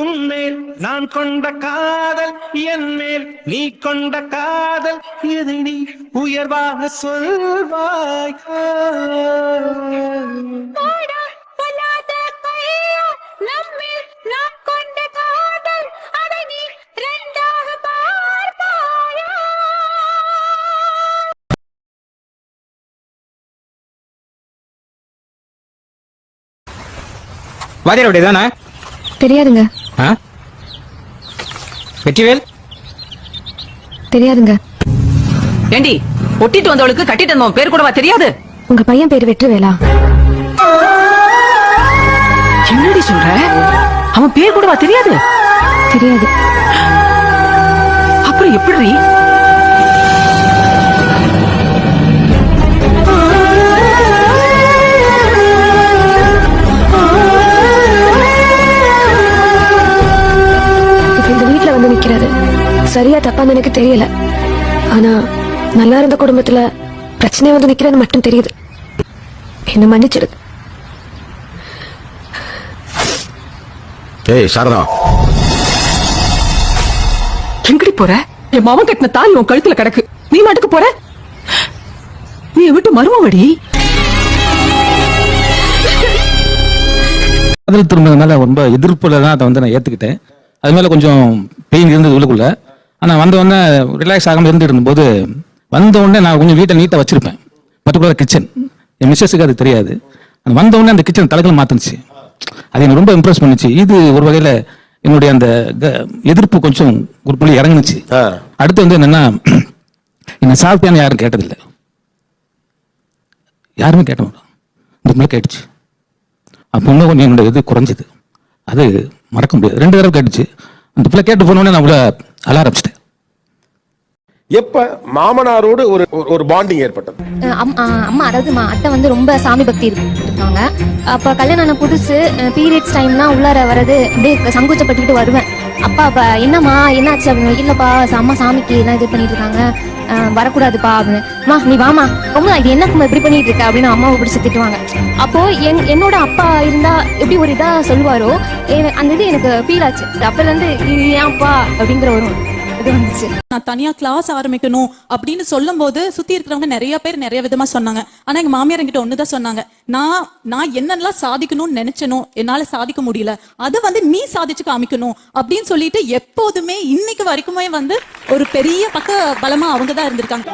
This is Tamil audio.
உன்மேல் நான் கொண்ட காதல் என் மேல் நீ கொண்ட காதல். இதை நீ உயர்வாக சொல்வாய்? வாத்தியார் தானே? தெரியாதுங்க. வெற்றிவேல்? தெரியாதுங்க. ஏண்டி ஒட்டிட்டு வந்தவளுக்கு கட்டிட்டு வந்தவன் பேர் கூடவா தெரியாது? உங்க பையன் பேரு வெற்றிவேலா? என்னடி சொல்ற? அவன் பேர் கூடவா தெரியாது? தெரியாது. அப்புறம் எப்படி தப்பான்னு எனக்கு தெரியல. ஆனா நல்லா இருந்த குடும்பத்துல பிரச்சனை வந்து நிக்கிறது மட்டும் தெரியுது. என்ன மன்னிச்சிடு. ஏய் சாரதா. எங்கடி போற? என் மாமன் கட்டின தாலி உன் கழுத்துல கிடக்கு. நீ மாட்டுக்கு போற? நீ விட்டு மருமவடி காதல் திரும்ப மேல ரொம்ப எதிர்ப்புல தான் அதை வந்து நான் ஏத்துக்கிட்டேன். அது மேல கொஞ்சம் பெயின் இருந்தது உள்ளுக்குள்ள. ஆனா வந்த உடனே ரிலாக்ஸ் ஆகாம இருந்துட்டு இருந்தபோது வந்த உடனே நான் கொஞ்சம் வீட்டை நீட்டா வச்சிருப்பேன். பர்டிகுலர் கிச்சன் என் மிஸ்ஸஸுக்கு அது தெரியாது. வந்த உடனே அந்த கிச்சன் தலைகள் மாத்துனுச்சு. அது எனக்கு ரொம்ப இம்ப்ரெஸ் பண்ணுச்சு. இது ஒரு வகையில என்னுடைய அந்த எதிர்ப்பு கொஞ்சம் ஒரு புள்ளி இறங்குனுச்சு. அடுத்து வந்து என்னன்னா என்ன சாப்பிட்டியான்னு யாரும் கேட்டதில்லை. யாருமே கேட்ட மாட்டோம். இந்த பிள்ளை கேட்டுச்சு. அப்போ இன்னும் கொஞ்சம் என்னோட இது குறைஞ்சது. அது மறக்க முடியாது. ரெண்டு தடவை கேட்டுச்சு. அந்த பிள்ளை கேட்டு போனோடனே நான் உள்ள அழ ஆரம்பிச்சிட்டேன் எப்ப மாமனாரோடு ஒரு ஒரு- பாண்டிங் ஏற்பட்டது? அம்மா அதாவது மா அத்தை வந்து ரொம்ப சாமி பக்தி இருக்காங்க. அப்ப கல்யாணம் புதுசு பீரியட்ஸ் டைம்னா உள்ளார வர்றது அப்படியே சங்கோச்சப்பட்டுக்கிட்டு வருவேன். அப்பா அப்பா என்னம்மா என்னாச்சு அப்படின்னு இல்லப்பா அம்மா சாமிக்கு எல்லாம் இது பண்ணிட்டு இருக்காங்க. அஹ் வரக்கூடாதுப்பா அப்படின்னு. மா நீ வாமா ரொம்ப இது என்ன இப்படி பண்ணிட்டு இருக்க அப்படின்னு அம்மாவை பிடிச்சி திட்டுவாங்க. அப்போ என் என்னோட அப்பா இருந்தா எப்படி ஒரு இதா சொல்லுவாரோ அந்த இது எனக்கு ஃபீல் ஆச்சு. அப்பல இருந்து இது ஏன்ப்பா அப்படிங்கிற ஒரு இது வந்துச்சு நான் தனியா கிளாஸ் ஆரம்பிக்கணும் அப்படின்னு சொல்லும்போது சுத்தி இருக்கிறவங்க நிறைய பேர் நிறைய விதமா சொன்னாங்க. ஆனா எங்க மாமியார் என்கிட்ட ஒண்ணுதான் சொன்னாங்க. நான் நான் என்னெல்லாம் சாதிக்கணும்னு நினைச்சனோ என்னால சாதிக்க முடியல. அதை வந்து நீ சாதிச்சு காமிக்கணும் அப்படின்னு சொல்லிட்டு எப்போதுமே இன்னைக்கு வரைக்குமே வந்து ஒரு பெரிய பக்க பலமா அவங்க தான் இருந்திருக்காங்க